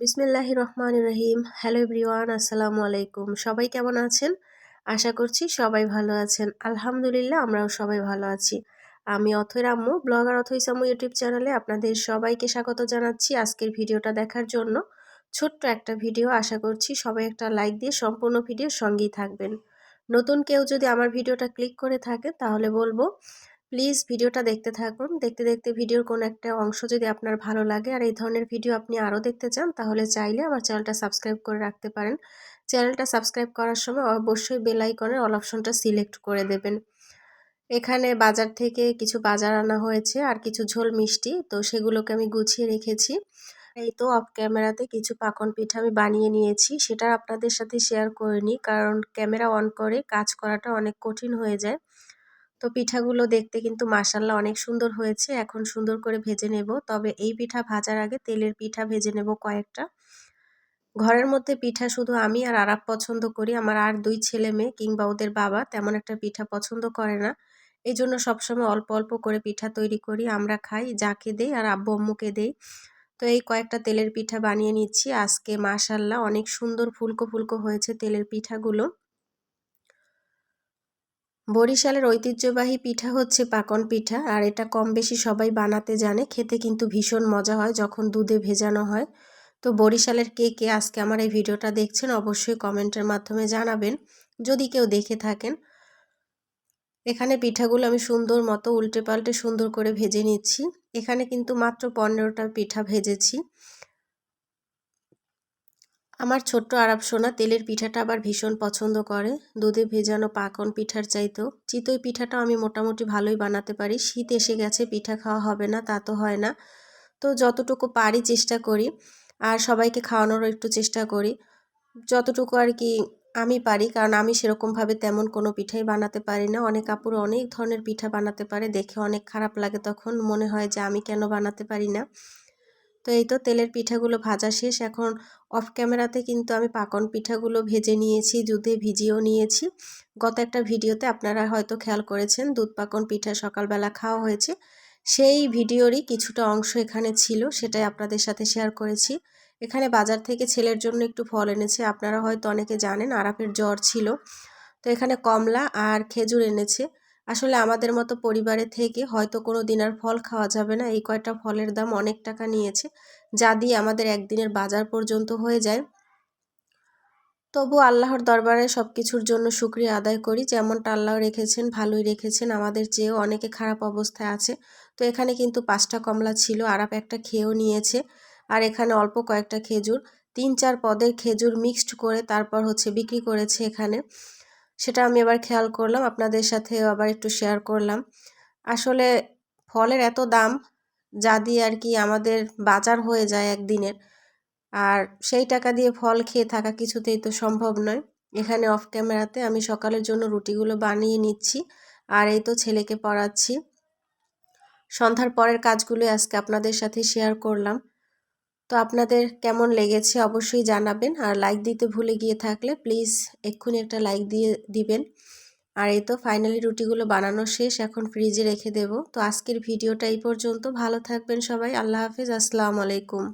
বিসমিল্লাহ রহমান রহিম। Hello everyone আসসালামু আলাইকুম। সবাই কেমন আছেন? আশা করছি সবাই ভালো আছেন। আলহামদুলিল্লাহ, আমরাও সবাই ভালো আছি। আমি অথৈ রাম্মু ব্লগার অথৈ সামু ইউটিউব চ্যানেলে আপনাদের সবাইকে স্বাগত জানাচ্ছি আজকের ভিডিওটা দেখার জন্য। ছোট্ট একটা ভিডিও, আশা করছি সবাই একটা লাইক দিয়ে সম্পূর্ণ ভিডিওর সঙ্গেই থাকবেন। নতুন কেউ যদি আমার ভিডিওটা ক্লিক করে থাকে, তাহলে বলব প্লিজ ভিডিওটা দেখতে থাকুন। দেখতে দেখতে ভিডিওর কোনো একটা অংশ যদি আপনার ভালো লাগে আর এই ধরনের ভিডিও আপনি আরও দেখতে চান, তাহলে চাইলে আমার চ্যানেলটা সাবস্ক্রাইব করে রাখতে পারেন। চ্যানেলটা সাবস্ক্রাইব করার সময় অবশ্যই বেল আইকনের অল অপশনটা সিলেক্ট করে দেবেন। এখানে বাজার থেকে কিছু বাজার আনা হয়েছে আর কিছু ঝোল মিষ্টি, তো সেগুলোকে আমি গুছিয়ে রেখেছি। এই তো অফ ক্যামেরাতে কিছু পাকন পিঠা আমি বানিয়ে নিয়েছি, সেটা আপনাদের সাথে শেয়ার করিনি কারণ ক্যামেরা অন করে কাজ করাটা অনেক কঠিন হয়ে যায়। তো পিঠাগুলো দেখতে কিন্তু মাসাল্লাহ অনেক সুন্দর হয়েছে। এখন সুন্দর করে ভেজে নেব। তবে এই পিঠা ভাজার আগে তেলের পিঠা ভেজে নেব কয়েকটা। ঘরের মধ্যে পিঠা শুধু আমি আর আরাপ পছন্দ করি। আমার আর দুই ছেলে মেয়ে কিংবা ওদের বাবা তেমন একটা পিঠা পছন্দ করে না। এই জন্য সবসময় অল্প অল্প করে পিঠা তৈরি করি। আমরা খাই, যাকে দেই আর আব্বু, আম্মুকে দেই। তো এই কয়েকটা তেলের পিঠা বানিয়ে নিচ্ছি। আজকে মাসাল্লাহ অনেক সুন্দর ফুলকো ফুলকো হয়েছে তেলের পিঠাগুলো। বরিশালের ঐতিহ্যবাহী পিঠা হচ্ছে পাকন পিঠা, আর এটা কম বেশি সবাই বানাতে জানে, খেতে কিন্তু ভীষণ মজা হয় যখন দুধে ভেজানো হয়। তো বরিশালের কে কে আজকে আমার এই ভিডিওটা দেখছেন অবশ্যই কমেন্টের মাধ্যমে জানাবেন, যদি কেউ দেখে থাকেন। এখানে পিঠাগুলো আমি সুন্দর মতো উল্টে পাল্টে সুন্দর করে ভেজে নিচ্ছি। এখানে কিন্তু মাত্র পনেরোটা পিঠা ভেজেছি। আমার ছোট্ট আরব সোনা তেলের পিঠাটা আবার ভীষণ পছন্দ করে। দুধে ভেজানো পাকন পিঠার চাইতেও। চিতই পিঠাটা আমি মোটামুটি ভালোই বানাতে পারি। শীত এসে গেছে, পিঠা খাওয়া হবে না, তা তো হয় না। তো যতটুকু পারি চেষ্টা করি, আর সবাইকে খাওয়ানোরও একটু চেষ্টা করি। যতটুকু আর কি আমি পারি, কারণ আমি সেরকমভাবে তেমন কোনো পিঠাই বানাতে পারি না। অনেক কাপড় অনেক ধরনের পিঠা বানাতে পারে, দেখে অনেক খারাপ লাগে তখন। মনে হয় যে আমি কেন বানাতে পারি না। তো এই তো তেলের পিঠাগুলো ভাজা শেষ। এখন অফ ক্যামেরাতে কিন্তু আমি পাকন পিঠাগুলো ভেজে নিয়েছি, দুধে ভিজিয়েও নিয়েছি। গত একটা ভিডিওতে আপনারা হয়তো খেয়াল করেছেন, দুধ পাকন পিঠা সকালবেলা খাওয়া হয়েছে। সেই ভিডিওরই কিছুটা অংশ এখানে ছিল, সেটাই আপনাদের সাথে শেয়ার করেছি। এখানে বাজার থেকে ছেলের জন্য একটু ফল এনেছে, আপনারা হয়তো অনেকে জানেন আরাপের জ্বর ছিল। তো এখানে কমলা আর খেজুর এনেছে। আসলে আমাদের মতো পরিবারে থেকে হয়তো কোনো দিন আর ফল খাওয়া যাবে না। এই কয়টা ফলের দাম অনেক টাকা নিয়েছে, যা দিয়ে আমাদের একদিনের বাজার পর্যন্ত হয়ে যায়। তবু আল্লাহর দরবারে সব কিছুর জন্য সুক্রিয়া আদায় করি। যেমনটা আল্লাহ রেখেছেন, ভালোই রেখেছেন। আমাদের চেয়েও অনেকে খারাপ অবস্থায় আছে। তো এখানে কিন্তু পাঁচটা কমলা ছিল, আরাপ একটা খেয়েও নিয়েছে। আর এখানে অল্প কয়েকটা খেজুর, তিন চার পদের খেজুর মিক্সড করে তারপর হচ্ছে বিক্রি করেছে এখানে। সেটা আমি এবার খেয়াল করলাম, আপনাদের সাথে আবার একটু শেয়ার করলাম। আসলে ফলের এত দাম যা দিয়ে আর কি আমাদের বাজার হয়ে যায় একদিনের, আর সেই টাকা দিয়ে ফল খেয়ে থাকা কিছুতেই তো সম্ভব নয়। এখানে অফ ক্যামেরাতে আমি সকালের জন্য রুটিগুলো বানিয়ে নিচ্ছি, আর এই তো ছেলেকে পড়াচ্ছি। সন্ধ্যার পরের কাজগুলো আজকে আপনাদের সাথে শেয়ার করলাম। তো আপনাদের কেমন লেগেছে অবশ্যই জানাবেন। আর লাইক দিতে ভুলে গিয়ে থাকলে প্লিজ এক্ষুনি একটা লাইক দিয়ে দিবেন। আর এই তো ফাইনালি রুটিগুলো বানানো শেষ, এখন ফ্রিজে রেখে দেব। তো আজকের ভিডিওটা এই পর্যন্ত। ভালো থাকবেন সবাই। আল্লাহ হাফিজ। আসসালামু আলাইকুম।